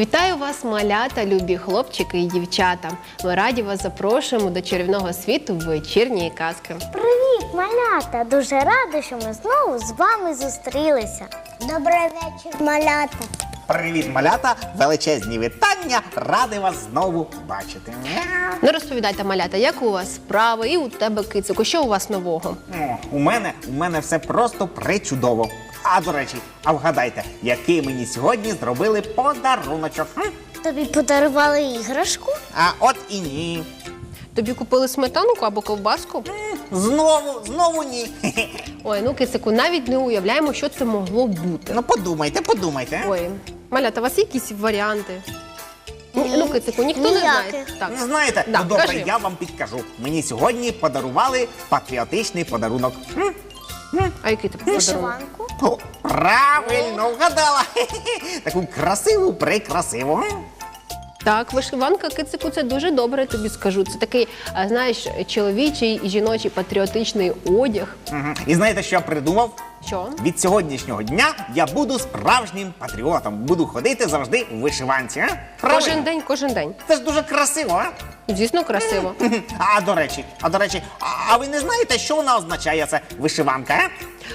Вітаю вас, малята, любі хлопчики і дівчата. Ми раді вас запрошуємо до чарівного світу вечірньої казки. Привіт, малята! Дуже рада, що ми знову з вами зустрілися. Добрий вечір, малята. Привіт, малята! Величезні вітання! Радий вас знову бачити. Ну розповідайте, малята, як у вас справи і у тебе кицику, що у вас нового? О, У мене у мене все просто причудово. А до речі, а вгадайте, який мені сьогодні зробили подаруночок? М? Тобі подарували іграшку? А от і ні. Тобі купили сметанку або ковбаску? Знову, знову ні. Хе-хе. Ой, ну кицику, навіть не уявляємо, що це могло бути. Ну подумайте, подумайте. а? Ой, малята, у вас є якісь варіанти? Ні, ну, кицику, ніхто не знає. Ніяких. Так. Ну, Знаєте, Да, ну добре, кажи. я вам підкажу. Мені сьогодні подарували патріотичний подарунок. М? А який ти подарунок? Вишиванку? О, правильно вгадала. Хе-хе. Таку красиву, прикрасиву. Так, вишиванка кицику це дуже добре, тобі скажу. Це такий, а, знаєш, чоловічий і жіночий патріотичний одяг. Мгм. І знаєте, що я придумав? Що? Від сьогоднішнього дня я буду справжнім патріотом. Буду ходити завжди в вишиванці. А? Правильно? Кожен день, кожен день. Це ж дуже красиво, а? Звісно, красиво. А до речі, а до речі, а, а ви не знаєте, що вона означає це вишиванка?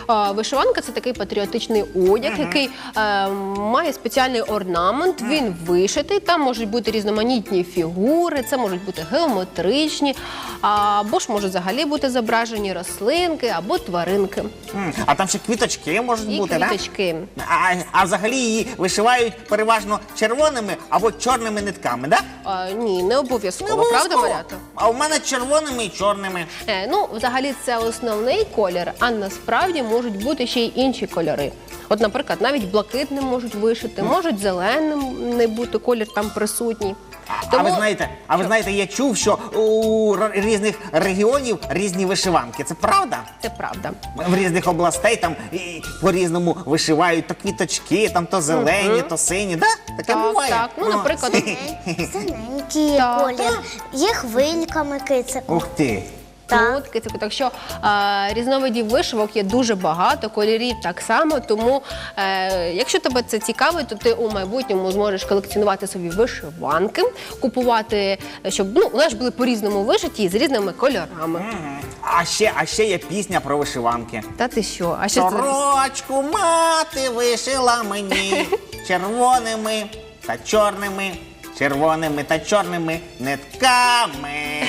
А? А, Вишиванка це такий патріотичний одяг, який е, має спеціальний орнамент. Він вишитий. Там можуть бути різноманітні фігури, це можуть бути геометричні, або ж можуть взагалі бути зображені рослинки або тваринки М, А там ще квіточки можуть і бути, так? квіточки. А, а взагалі її вишивають переважно червоними або чорними нитками, так? А, ні, не обов'язково, правда, Марята? А у мене червоними і чорними. Е, ну, взагалі, це основний колір, а насправді можуть бути ще й інші кольори. От, наприклад, навіть блакитним можуть вишити, можуть зеленим не бути колір там присутній. А ви знаєте, а ви знаєте, я чув, що у р- різних регіонів різні вишиванки. Це правда? Це правда. В різних областей там і по-різному вишивають то квіточки, там то зелені, то сині. Да? Таке Так, буває. так. Ну, наприклад, Синенький є Так. колір. Є хвильками кицику. Ух ти. Так. Тут. Так що е, різновидів вишивок є дуже багато, кольорів так само. Тому, е, якщо тебе це цікавить, то ти у майбутньому зможеш колекціонувати собі вишиванки, купувати, щоб ну, вони ж були по-різному вишиті і з різними кольорами. Мгм. А ще, а ще є пісня про вишиванки. Та ти що? А що це? Сорочку мати вишила мені червоними та чорними, червоними та чорними нитками.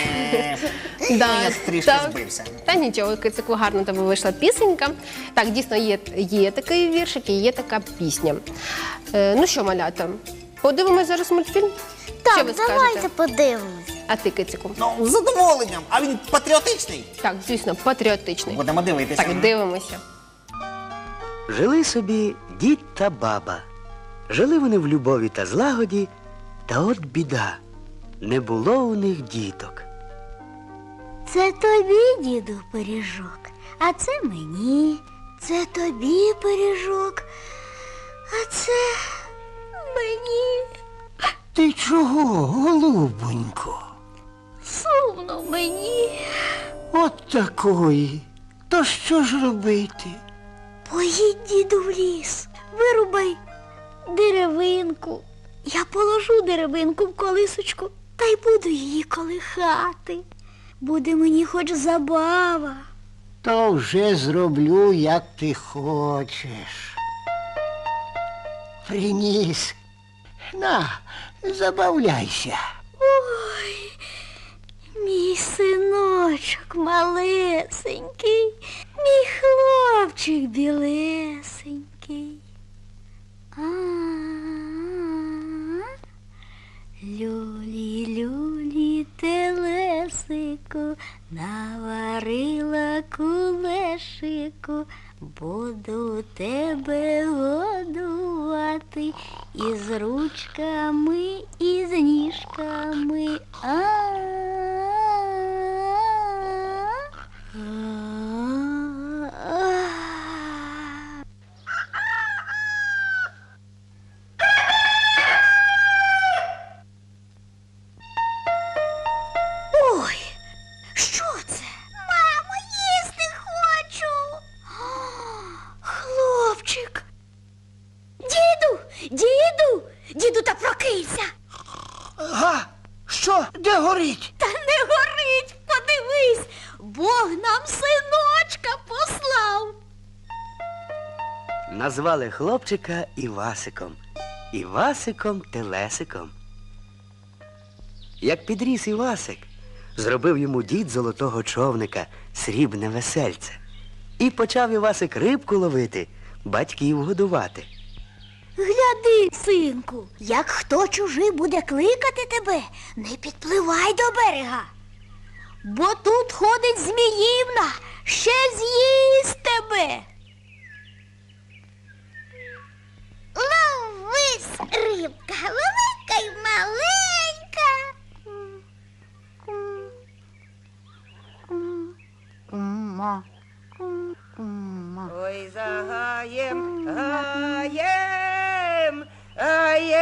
Да, Я трішки так. збився. Та нічого, кицику гарно тебе вийшла пісенька. Так, дійсно, є, є такий віршик і є така пісня. Е, ну що, малята, подивимось зараз мультфільм? що ви Так, давайте скажете? подивимось. А ти, кицику? Ну, з задоволенням. А він патріотичний. Так, звісно, патріотичний. Будемо дивитися. Так, дивимося. Жили собі дід та баба. Жили вони в любові та злагоді, та от біда. Не було у них діток. Це тобі, діду, пиріжок, а це мені. Це тобі пиріжок, а це мені. Ти чого, голубонько? Сумно мені. От такої. То що ж робити? Поїдь, діду, в ліс, вирубай деревинку. Я положу деревинку в колисочку та й буду її колихати. Буде мені хоч забава. То вже зроблю, як ти хочеш. Приніс. На, забавляйся. Ой, мій синочок малесенький, мій хлопчик білесенький. Наварила кулешику, буду тебе годувати. Із ручками, Діду. Га! Що? Де горить? Та не горить, подивись, Бог нам синочка послав. Назвали хлопчика Івасиком. Івасиком Телесиком. Як підріс Івасик, зробив йому дід золотого човника, срібне весельце. І почав Івасик рибку ловити, батьків годувати. Гляди, синку, як хто чужий буде кликати тебе, не підпливай до берега. Бо тут ходить зміївна, ще з'їсть тебе. Ловись, рибка, велика й маленька. Ой, за гаєм, гаєм,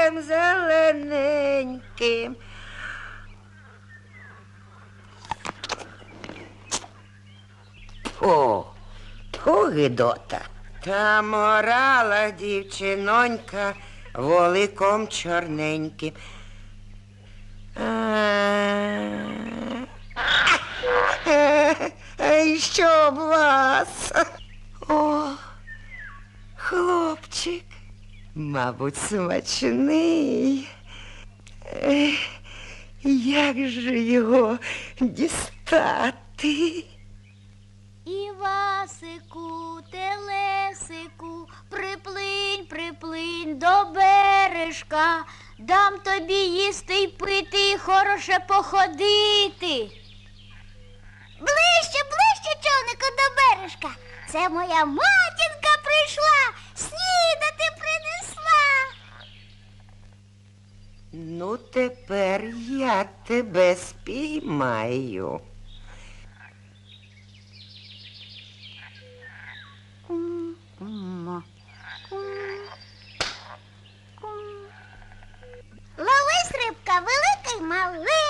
гаєм зелененьким. О, ху гидота. Та морала дівчинонька воликом чорненьким. Що б вас? О, хлопчик, мабуть, смачний. Ех, Як же його дістати? Івасику, телесику, приплинь, приплинь до бережка, дам тобі їсти й пити, і хороше походити. Ближче, ближче, човнику, до бережка. Це моя матінка прийшла, Ну, тепер я тебе спіймаю. Ловись, рибка, велика й маленька.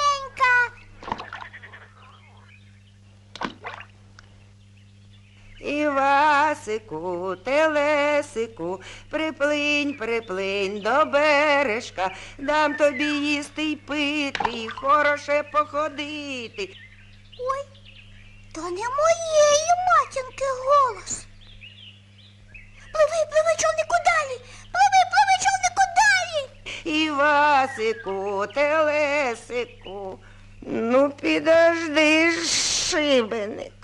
Івасику, телесику, приплинь, приплинь до бережка, дам тобі їсти й пити, і хороше походити. Ой, то не моєї матінки голос. Пливи, пливи, човнику далі, пливи, пливи, човнику далі. Івасику, телесику, ну підожди ж, шибеник.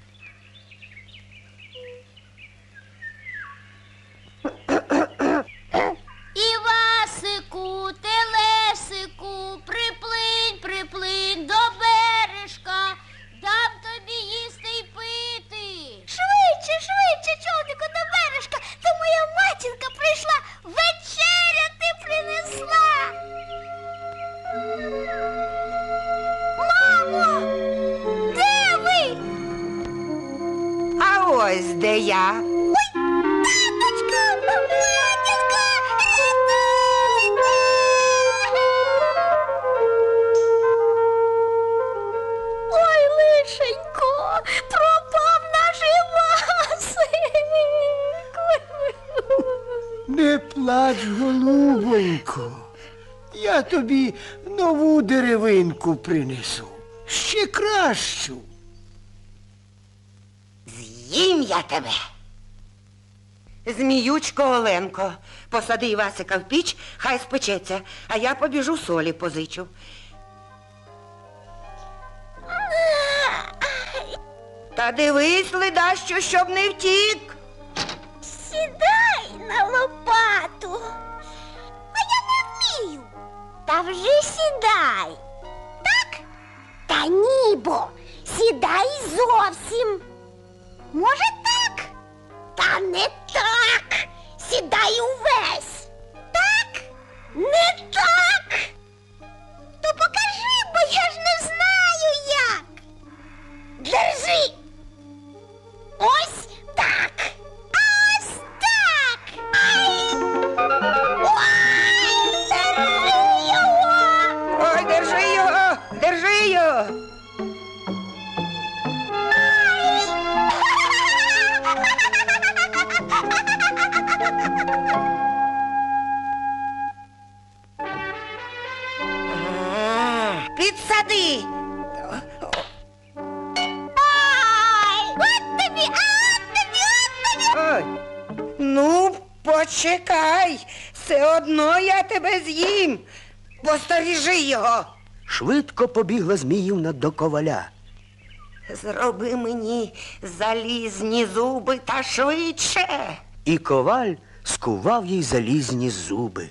Ось де я. Таточка, матінка! Ой, лишенько, пропав наш Івасик. Не плач, голубонько. Я тобі нову деревинку принесу. Ще кращу. З'їм я тебе. Зміючко Оленко, посади Івасика в піч, хай спечеться, а я побіжу солі позичу. Та дивись, ледащо, щоб не втік. підсади. Ну, почекай. Все одно я тебе з'їм. Посторіжи його. Швидко побігла Зміївна до коваля. Зроби мені залізні зуби та швидше. І коваль скував їй залізні зуби.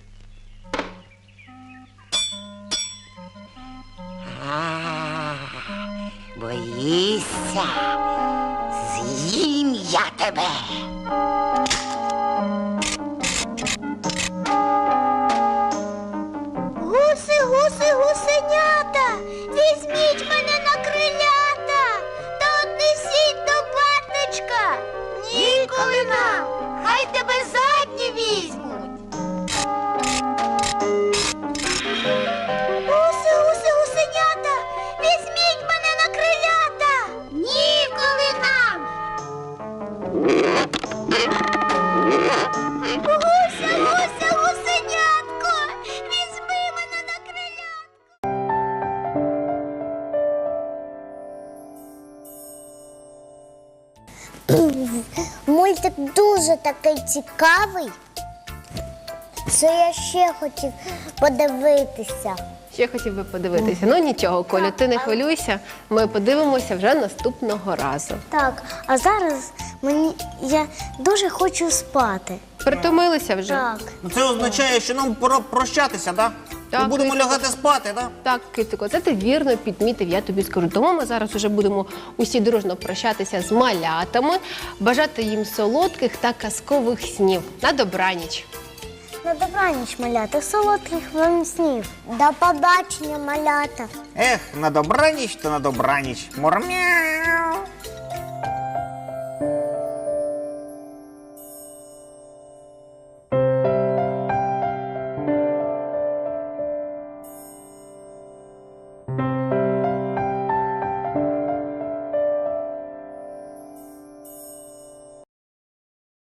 Боїшся, з'їм я тебе. Дуже такий цікавий. Що я ще хотів подивитися. Ще хотів би подивитися. Ну нічого, Колю, ти не хвилюйся. Ми подивимося вже наступного разу. Так, а зараз мені я дуже хочу спати. Притомилися вже? Так. Ну, Це означає, що нам пора прощатися, да? Так, Ми будемо Китико. лягати спати, да? Так, Китико, це ти вірно підмітив, я тобі скажу. Тому ми зараз вже будемо усі дружно прощатися з малятами, бажати їм солодких та казкових снів. На добраніч. На добраніч, малята, солодких вам снів. До побачення, малята. Ех, на добраніч то на добраніч. Мурмяу.